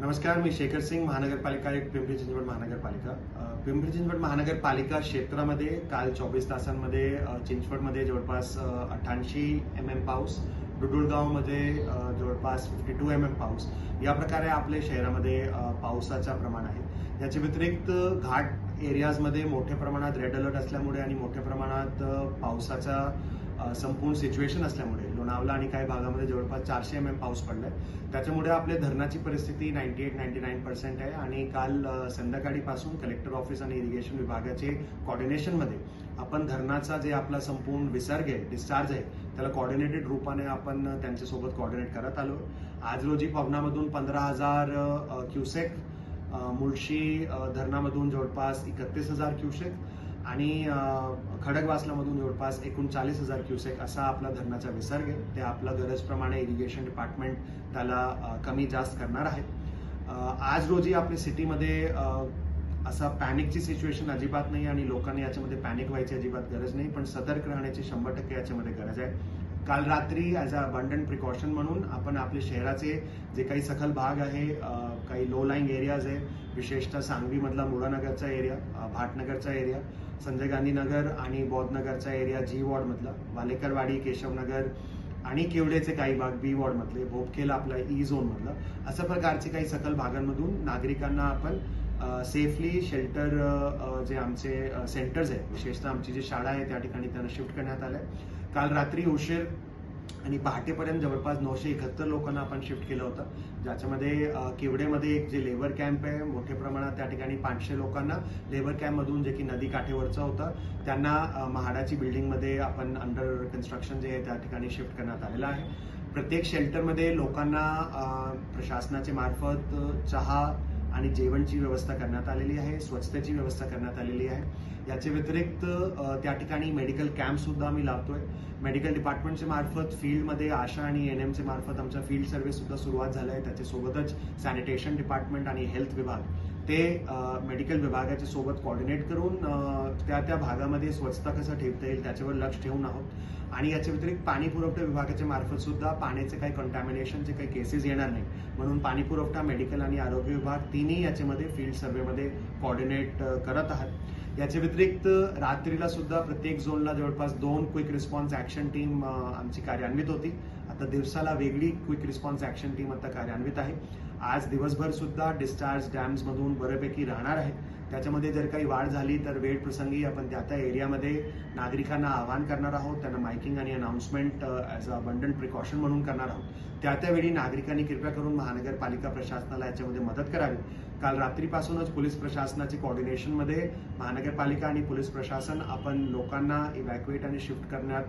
नमस्कार मी शेखर सिंग महानगरपालिका एक पिंपरी चिंचवड महानगरपालिका. पिंपरी चिंचवड महानगरपालिका क्षेत्रामध्ये काल चोवीस तासांमध्ये चिंचवडमध्ये जवळपास अठ्ठ्याऐंशी एम एम पाऊस डुडुळगावमध्ये जवळपास फिफ्टी टू एम एम पाऊस. या प्रकारे आपल्या शहरामध्ये पावसाचा पावसाचं प्रमाण आहे. याच्या व्यतिरिक्त घाट एरियाजमध्ये मोठ्या प्रमाणात रेड अलर्ट असल्यामुळे आणि मोठ्या प्रमाणात पावसाचा संपूर्ण सिच्युएशन असल्यामुळे लोणावला आणि काही भागामध्ये जवळपास चारशे एम एम पाऊस पडलाय. त्याच्यामुळे आपल्या धरणाची परिस्थिती ninety eight ninety nine percent आहे आणि काल संध्याकाळीपासून कलेक्टर ऑफिस आणि इरिगेशन विभागाचे कॉर्डिनेशनमध्ये आपण धरणाचा जे आपला संपूर्ण विसर्ग आहे डिस्चार्ज आहे त्याला कॉर्डिनेटेड रूपाने आपण त्यांच्यासोबत कॉर्डिनेट करत आलो. आज रोजी पवनामधून पंधरा हजार क्युसेक मुळशी धरणामधून जवळपास एकतीस हजार क्युसेक आणि खडकवासलामधून जवळपास एकोणचाळीस हजार क्युसेक असा आपला धरणाचा विसर्ग आहे. ते आपला गरजप्रमाणे इरिगेशन डिपार्टमेंट त्याला कमी जास्त करणार आहे. आज रोजी आपल्या सिटीमध्ये असा पॅनिकची सिच्युएशन अजिबात नाही आणि लोकांनी याच्यामध्ये पॅनिक व्हायची अजिबात गरज नाही पण सतर्क राहण्याची शंभर टक्के याच्यामध्ये गरज आहे. काल रात्री ॲज अ अबंडन प्रिकॉशन म्हणून आपण आपले शहराचे जे काही सखल भाग आहे काही लो लाईंग एरियाज आहे विशेषतः सांगवीमधला मुळानगरचा एरिया भाटनगरचा एरिया संजय गांधी नगर आणि बौद्धनगरचा एरिया जी वॉर्डमधला वालेकरवाडी केशवनगर आणि केवडेचे काही भाग बी वॉर्डमधले भोपखेल आपला e ई झोनमधलं अशा प्रकारचे काही सकल भागांमधून नागरिकांना आपण सेफली शेल्टर जे आमचे सेंटर्स आहेत विशेषतः आमची जी शाळा आहे त्या ठिकाणी त्यांना शिफ्ट करण्यात आलंय. काल रात्री उशीर आणि पहाटेपर्यंत जवळपास नऊशे एकाहत्तर लोकांना आपण शिफ्ट केलं होतं. ज्याच्यामध्ये केवडेमध्ये एक जे लेबर कॅम्प आहे मोठ्या प्रमाणात त्या ठिकाणी पाचशे लोकांना लेबर कॅम्पमधून जे की नदी काठेवरचं होतं त्यांना महाडाची बिल्डिंगमध्ये आपण अंडर कन्स्ट्रक्शन जे आहे त्या ठिकाणी शिफ्ट करण्यात आलेलं आहे. प्रत्येक शेल्टरमध्ये लोकांना प्रशासनाचे मार्फत चहा आणि जेवणची व्यवस्था करण्यात आलेली आहे स्वच्छतेची व्यवस्था करण्यात आलेली आहे. याच्या व्यतिरिक्त त्या ठिकाणी मेडिकल कॅम्प सुद्धा आम्ही लावतोय. मेडिकल डिपार्टमेंटच्या मार्फत फील्डमध्ये आशा आणि एन एमचे मार्फत आमच्या फील्ड सर्व्हिस सुद्धा सुरुवात झाल्या. आहे त्याच्यासोबतच सॅनिटेशन डिपार्टमेंट आणि हेल्थ विभाग ते मेडिकल विभागाच्या सोबत कॉर्डिनेट करून त्या त्या भागामध्ये स्वच्छता कसं ठेवता येईल त्याच्यावर लक्ष ठेवून आहोत. आणि याच्या व्यतिरिक्त पाणी पुरवठा विभागाच्या मार्फत सुद्धा पाण्याचे काही कंटॅमिनेशनचे काही केसेस येणार नाही म्हणून पाणी पुरवठा मेडिकल आणि आरोग्य विभाग तिन्ही याच्यामध्ये फील्ड सर्व्हेमध्ये कॉर्डिनेट करत आहात. याच्या व्यतिरिक्त रात्रीला सुद्धा प्रत्येक झोनला जवळपास दोन क्विक रिस्पॉन्स ऍक्शन टीम आमची कार्यान्वित होती. आता दिवसाला वेगळी क्विक रिस्पॉन्स ऍक्शन टीम आता कार्यान्वित आहे. आज दिवसभर सुद्धा डिस्चार्ज डॅम्स मधून बऱ्यापैकी राहणार आहे त्याच्यामध्ये जर काही वाढ झाली तर वेळ प्रसंगी आपण त्या त्या एरियामध्ये नागरिकांना आवाहन करणार आहोत. त्यांना मायकिंग आणि announcement as a abundant precaution म्हणून करणार आहोत. त्या त्यावेळी नागरिकांनी कृपया करून महानगरपालिका प्रशासनाला याच्यामध्ये मदत करावी. काल रात्रीपासूनच पोलीस प्रशासनाचे कॉर्डिनेशनमध्ये महानगरपालिका आणि पोलीस प्रशासन आपण लोकांना इव्हॅक्युएट आणि शिफ्ट करण्यात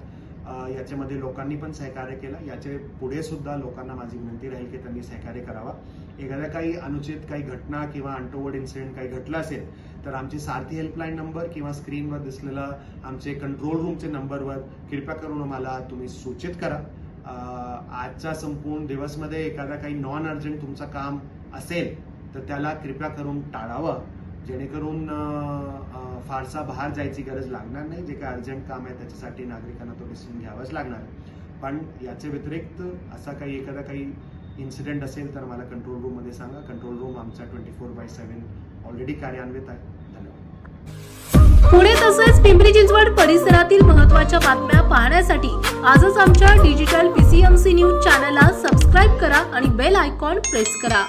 याच्यामध्ये लोकांनी पण सहकार्य केलं. याचे पुढे सुद्धा लोकांना माझी विनंती राहील की त्यांनी सहकार्य करावा. एखाद्या काही अनुचित काही घटना किंवा अंटोवर्ड इन्सिडेंट काही घटला असेल तर आमची सारथी हेल्पलाईन नंबर किंवा स्क्रीनवर दिसलेला आमचे कंट्रोल रूमचे नंबरवर कृपया करून आम्हाला तुम्ही सूचित करा. आजचा संपूर्ण दिवसमध्ये एखादा काही नॉन अर्जंट तुमचं काम असेल तर त्याला कृपया करून टाळावं. जेणेकरून फारसा बाहेर जायची गरज लागणार नाही. जे काही अर्जंट काम आहे त्याच्यासाठी नागरिकांना तो डिसिजन घ्यावाच लागणार. पण याच्या व्यतिरिक्त असा काही एखादा काही इन्सिडेंट असेल तर मला कंट्रोल रूममध्ये सांगा. कंट्रोल रूम आमचा twenty four by seven already कार्यान्वित आहे. धन्यवाद. पुणे तसेच पिंपरी चिंचवड परिसरातील महत्त्वाच्या बातम्या पाहण्यासाठी आजच आमच्या डिजिटल पीसीएमसी न्यूज चॅनलला सबस्क्राईब करा आणि बेल आयकॉन प्रेस करा.